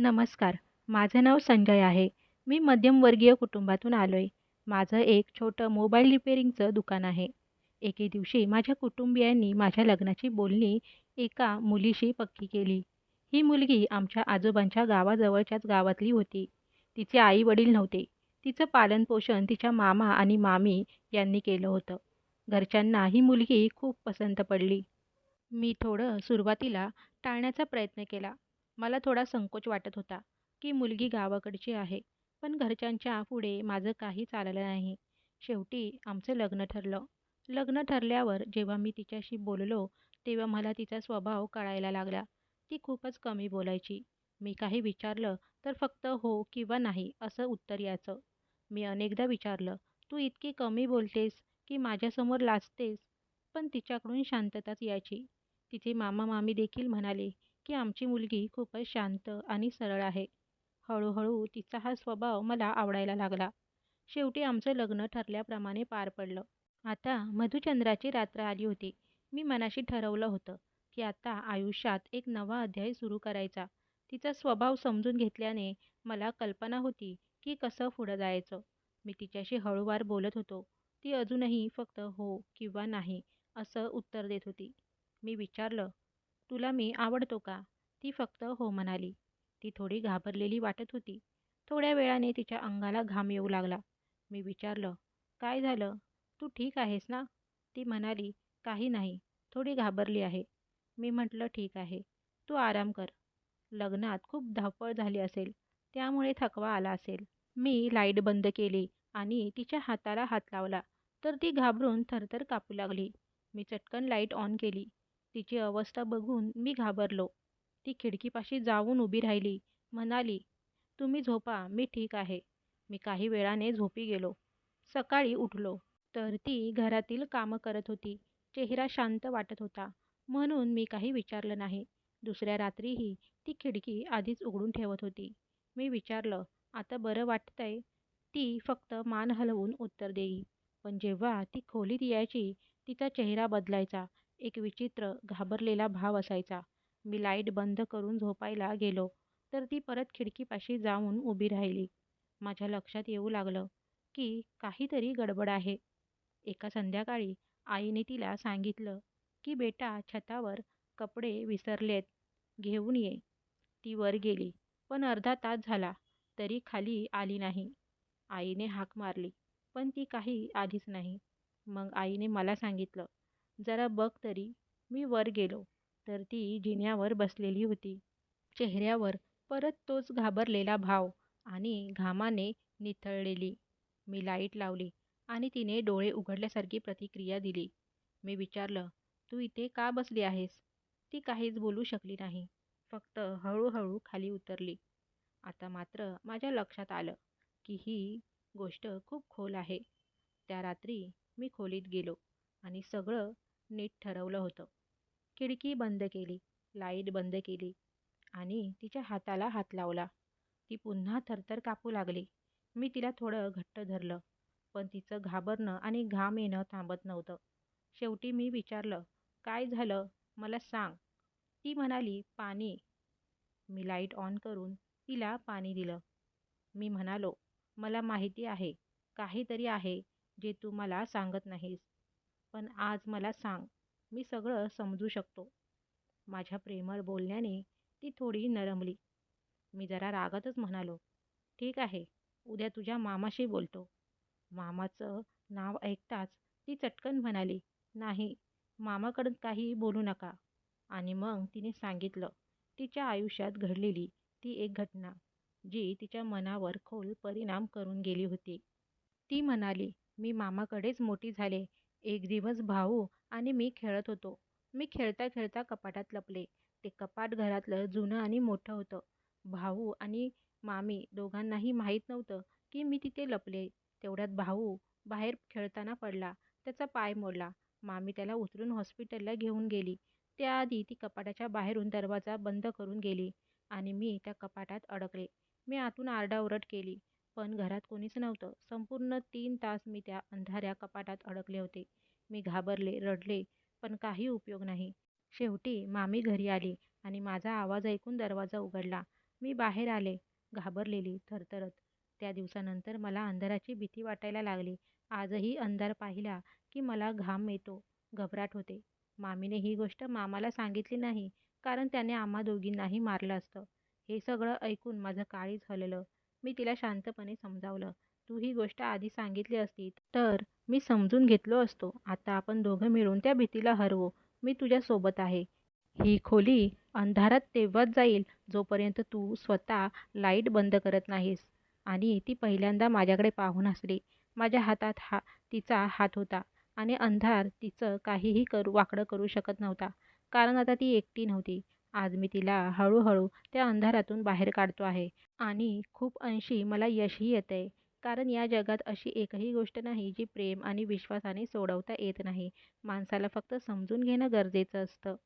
नमस्कार. माझं नाव संजय आहे. मी मध्यमवर्गीय कुटुंबातून आलो आहे माझं एक छोटं मोबाईल रिपेअरिंगचं दुकान आहे. एके दिवशी माझ्या कुटुंबियांनी माझ्या लग्नाची बोलणी एका मुलीशी पक्की केली. ही मुलगी आमच्या आजोबांच्या गावाजवळच्याच गावातली होती. तिचे आई-वडील नव्हते. तिचं पालनपोषण तिच्या मामा आणि मामी यांनी केलं होतं. घरच्यांना ही मुलगी खूप पसंत पडली. मी थोडं सुरुवातीला टाळण्याचा प्रयत्न केला. मला थोडा संकोच वाटत होता, की मुलगी गावाकडची आहे. पण घरच्यांच्या पुढे माझं काही चाललं नाही. शेवटी आमचं लग्न ठरलं. लग्न ठरल्यावर जेव्हा मी तिच्याशी बोललो, तेव्हा मला तिचा स्वभाव कळायला लागला. ती खूपच कमी बोलायची. मी काही विचारलं तर फक्त हो किंवा नाही असं उत्तर यायचं. मी अनेकदा विचारलं, "तू इतकी कमी बोलतेस की माझ्यासमोर लाजतेस?" पण तिच्याकडून शांतताच यायची. तिचे मामा-मामी देखील म्हणाले, की आमची मुलगी खूपच शांत आणि सरळ आहे. हळूहळू तिचा हा स्वभाव मला आवडायला लागला. शेवटी आमचं लग्न ठरल्याप्रमाणे पार पडलं. आता मधुचंद्राची रात्र आली होती. मी मनाशी ठरवलं होतं, की आता आयुष्यात एक नवा अध्याय सुरू करायचा. तिचा स्वभाव समजून घेतल्याने मला कल्पना होती, की कसं पुढं जायचं. मी तिच्याशी हळूवार बोलत होतो. ती अजूनही फक्त हो किंवा नाही असं उत्तर देत होती. मी विचारलं, "तुला मी आवडतो का?" ती फक्त हो म्हणाली. ती थोडी घाबरलेली वाटत होती. थोड्या वेळाने तिच्या अंगाला घाम येऊ लागला. मी विचारलं, "काय झालं? तू ठीक आहेस ना?" ती म्हणाली, "काही नाही. थोडी घाबरली आहे." मी म्हटलं, "ठीक आहे. तू आराम कर. लग्नात खूप धावपळ झाली असेल, त्यामुळे थकवा आला असेल." मी लाइट बंद केली आणि तिच्या हाताला हात लावला, तर ती घाबरून थरथर कापू लागली. मी चटकन लाइट ऑन केली. तिची अवस्था बघून मी घाबरलो. ती खिडकीपाशी जाऊन उभी राहिली. म्हणाली, "तुम्ही झोपा. मी ठीक आहे." मी काही वेळाने झोपी गेलो. सकाळी उठलो, तर ती घरातील कामं करत होती. चेहरा शांत वाटत होता, म्हणून मी काही विचारलं नाही. दुसऱ्या रात्रीही ती खिडकी आधीच उघडून ठेवत होती. मी विचारलं, "आता बरं वाटतंय?" ती फक्त मान हलवून उत्तर देई. पण जेव्हा ती खोलीत यायची, तिचा चेहरा बदलायचा. एक विचित्र, घाबरलेला भाव असायचा. मी लाइट बंद करून झोपायला गेलो, तर ती परत खिडकीपाशी जाऊन उभी राहिली. माझ्या लक्षात येऊ लागलं, की काहीतरी गडबड आहे. एका संध्याकाळी आईने तिला सांगितलं, की "बेटा, छतावर कपडे विसरलेत, घेऊन ये." ती वर गेली, पण अर्धा तास झाला, तरी खाली आली नाही. आईने हाक मारली, पण ती काही आलीच नाही. मग आईने मला सांगितलं, "जरा बघ तरी." मी वर गेलो, तर ती जिन्यावर बसलेली होती. चेहऱ्यावर परत तोच घाबरलेला भाव आणि घामाने निथळलेली. मी लाइट लावली आणि तिने डोळे उघडल्यासारखी प्रतिक्रिया दिली. मी विचारलं, "तू इथे का बसली आहेस?" ती काहीच बोलू शकली नाही. फक्त हळूहळू खाली उतरली. आता मात्र माझ्या लक्षात आलं, की ही गोष्ट खूप खोल आहे. त्या रात्री मी खोलीत गेलो आणि सगळं नीट ठरवलं होतं. खिडकी बंद केली, लाइट बंद केली आणि तिच्या हाताला हात लावला. ती पुन्हा थरथर कापू लागली. मी तिला थोडं घट्ट धरलं, पण तिचं घाबरणं आणि घाम येणं थांबत नव्हतं. शेवटी मी विचारलं, "काय झालं? मला सांग." ती म्हणाली, "पाणी." मी लाइट ऑन करून तिला पाणी दिलं. मी म्हणालो, "मला माहिती आहे, काहीतरी आहे जे तू मला सांगत नाहीस. पण आज मला सांग. मी सगळं समजू शकतो." माझ्या प्रेमळ बोलण्याने ती थोडी नरमली. मी जरा रागातच म्हणालो, "ठीक आहे, उद्या तुझ्या मामाशी बोलतो." मामाचं नाव ऐकताच ती चटकन म्हणाली, "नाही, मामाकडं काही बोलू नका." आणि मग तिने सांगितलं तिच्या आयुष्यात घडलेली ती एक घटना, जी तिच्या मनावर खोल परिणाम करून गेली होती. ती म्हणाली, "मी मामाकडेच मोठी झाले. एक दिवस भाऊ आणि मी खेळत होतो. मी खेळता-खेळता कपाटात लपले. ते कपाट घरातलं जुनं आणि मोठं होतं. भाऊ आणि मामी दोघांनाही माहीत नव्हतं, की मी तिथे लपले. तेवढ्यात भाऊ बाहेर खेळताना पडला. त्याचा पाय मोडला. मामी त्याला उतरून हॉस्पिटलला घेऊन गेली. त्याआधी ती कपाटाच्या बाहेरून दरवाजा बंद करून गेली आणि मी त्या कपाटात अडकले. मी आतून आरडाओरड केली, पण घरात कोणीच नव्हतं. संपूर्ण तीन तास मी त्या अंधाऱ्या कपाटात अडकले होते. मी घाबरले, रडले, पण काही उपयोग नाही. शेवटी मामी घरी आली आणि माझा आवाज ऐकून दरवाजा उघडला मी बाहेर आले, घाबरलेली, थरथरत. त्या दिवसानंतर मला अंधाराची भीती वाटायला लागली. आजही अंधार पाहिला की मला घाम येतो, घबराट होते. मामीने ही गोष्ट मामाला सांगितली नाही, कारण त्याने आम्हा दोघींनाही मारलं असतं. हे सगळं ऐकून माझं काळीच हललं. मी तिला शांतपणे समजावलं, तू ही गोष्ट आधी सांगितली असती तर मी समजून घेतलो असतो. आता आपण दोघं मिळून त्या भीतीला हरवू. मी तुझ्यासोबत आहे. ही खोली अंधारात तेव्हाच जाईल जोपर्यंत तू स्वतः लाइट बंद करत नाहीस. आणि ती पहिल्यांदा माझ्याकडे पाहून हसली. माझ्या हातात हा तिचा हात होता आणि अंधार तिचं काहीही करू वाकडं करू शकत नव्हता, कारण आता ती एकटी नव्हती. आज मी तिला हळूहळू त्या अंधारातून बाहेर काढतो आहे. आणि खूप अंशी मला यशही येतंय. कारण या जगात अशी एकही गोष्ट नाही जी प्रेम आणि विश्वासाने सोडवता येत नाही. माणसाला फक्त समजून घेणं गरजेचं असतं.